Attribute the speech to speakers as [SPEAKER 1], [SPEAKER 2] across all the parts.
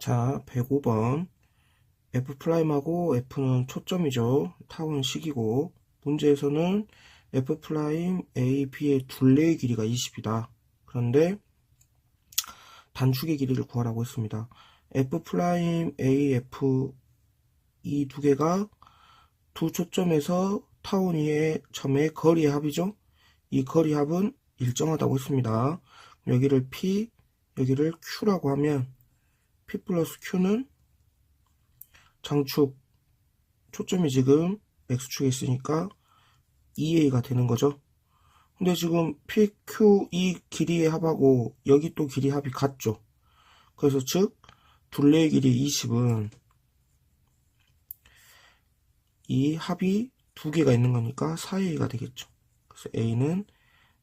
[SPEAKER 1] 자, 105번. F 프라임하고 F는 초점이죠. 타원 식이고, 문제에서는 F A, B의 둘레의 길이가 20이다. 그런데 단축의 길이를 구하라고 했습니다. F A, F 이 두 개가 두 초점에서 타원 위의 점의 거리의 합이죠. 이 거리 합은 일정하다고 했습니다. 여기를 P, 여기를 Q라고 하면 P 플러스 Q는 장축 초점이 지금 X축에 있으니까 2A가 되는 거죠. 근데 지금 PQ 이 길이의 합하고 여기 또 길이 합이 같죠. 그래서 즉 둘레의 길이 20은 이 합이 두 개가 있는 거니까 4A가 되겠죠. 그래서 A는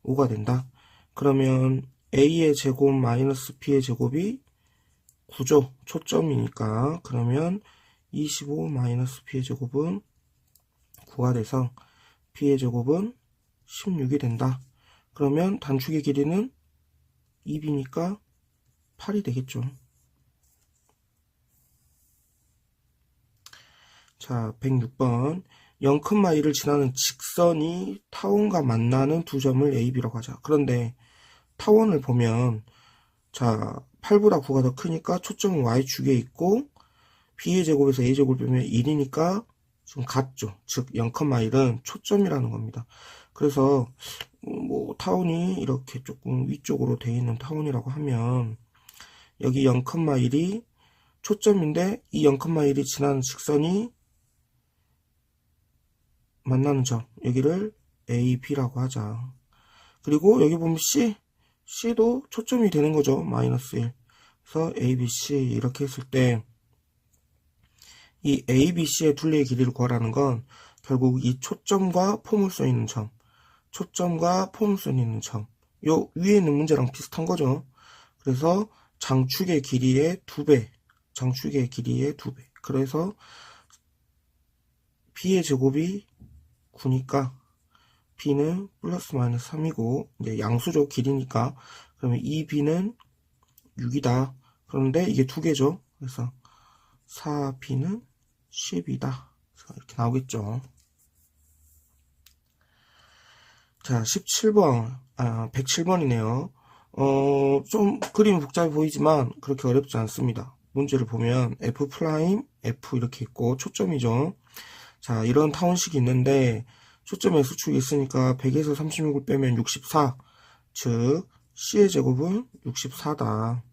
[SPEAKER 1] 5가 된다. 그러면 A의 제곱 마이너스 B의 제곱이 9죠. 초점이니까. 그러면 25 마이너스 B의 제곱은 9가 돼서 B의 제곱은 16이 된다. 그러면 단축의 길이는 2B니까 8이 되겠죠. 자, 106번. 0,1을 지나는 직선이 타원과 만나는 두 점을 A, B라고 하자. 그런데 타원을 보면 자 8보다 9가 더 크니까 초점은 Y축에 있고 B의 제곱에서 A 제곱을 빼면 1이니까 지금 같죠. 즉 0,1은 초점이라는 겁니다. 그래서 뭐 타원이 이렇게 조금 위쪽으로 되어 있는 타원이라고 하면 여기 0,1이 초점인데 이 0,1이 지나는 직선이 만나는 점 여기를 A, B라고 하자. 그리고 여기 보면 C C도 초점이 되는 거죠. 마이너스 1. 그래서 A, B, C 이렇게 했을 때 이 A, B, C의 둘레의 길이를 구하라는 건 결국 이 초점과 포물선 있는 점, 초점과 포물선 있는 점, 요 위에 있는 문제랑 비슷한 거죠. 그래서 장축의 길이의 두 배, 장축의 길이의 두 배. 그래서 B의 제곱이 9니까 b는 플러스 마이너스 3이고 이제 양수죠 길이니까 그러면 2b는 6이다. 그런데 이게 두 개죠. 그래서 4b는 10이다. 이렇게 나오겠죠. 자 17번. 아 107번이네요. 어 좀 그림이 복잡해 보이지만 그렇게 어렵지 않습니다. 문제를 보면 f 프라임 f 이렇게 있고 초점이죠. 자 이런 타원식이 있는데 초점의 수축이 있으니까 100에서 36을 빼면 64. 즉, C의 제곱은 64다.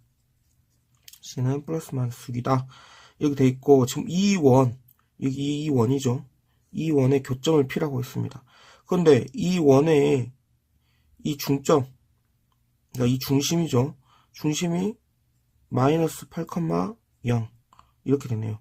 [SPEAKER 1] C는 플러스 마이너스 6이다. 이렇게 돼 있고, 지금 이 원, 여기 이 원이죠. 이 원의 교점을 P라고 했습니다. 그런데 이 원의 이 중점, 그러니까 이 중심이죠. 중심이 마이너스 8,0 이렇게 되네요.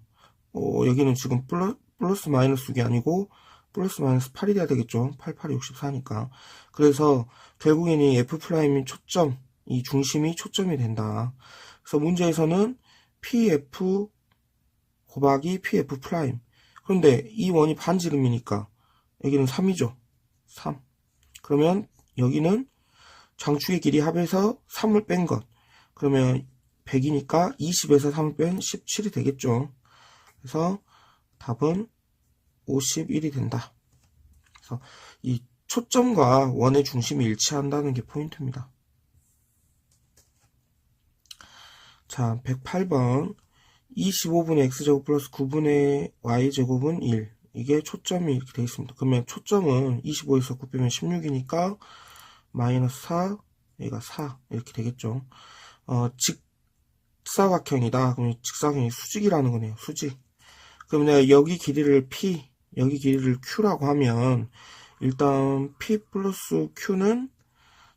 [SPEAKER 1] 어, 여기는 지금 플러, 플러스 마이너스 6이 아니고 플러스 마이너스 8이 돼야 되겠죠. 8, 8이 64니까. 그래서 결국에는 F 프라임이 초점, 이 중심이 초점이 된다. 그래서 문제에서는 PF 곱하기 PF 프라임. 그런데 이 원이 반지름이니까 여기는 3이죠. 3. 그러면 여기는 장축의 길이 합해서 3을 뺀 것. 그러면 100이니까 20에서 3을 뺀 17이 되겠죠. 그래서 답은 51이 된다. 그래서 이 초점과 원의 중심이 일치한다는 게 포인트입니다. 자, 108번 25분의 x제곱 플러스 9분의 y제곱은 1 이게 초점이 이렇게 되어 있습니다. 그러면 초점은 25에서 9 빼면 16이니까 마이너스 4 여기가 4 이렇게 되겠죠. 어, 직사각형이다. 그러면 직사각형이 수직이라는 거네요. 수직. 그럼 내가 여기 길이를 p 여기 길이를 q라고 하면 일단 p 플러스 q는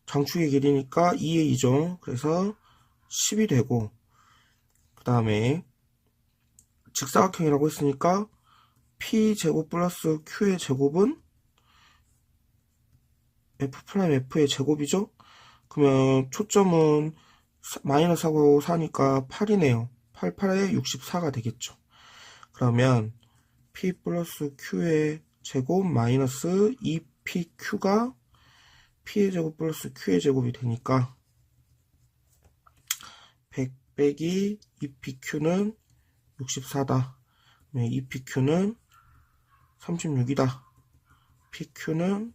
[SPEAKER 1] 장축의 길이니까 2의 2죠. 그래서 10이 되고 그 다음에 직사각형이라고 했으니까 p 제곱 플러스 q의 제곱은 f 프라임 f의 제곱이죠. 그러면 초점은 마이너스 하고 4니까 8이네요. 8, 8에 64가 되겠죠. 그러면 p 플러스 q의 제곱 마이너스 2pq가 p의 제곱 플러스 q의 제곱이 되니까 빼기 EPQ는 64다. EPQ는 36이다. PQ는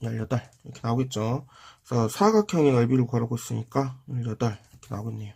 [SPEAKER 1] 18 이렇게 나오겠죠. 그래서 사각형의 넓이를 구하라고 했으니까 18 이렇게 나오겠네요.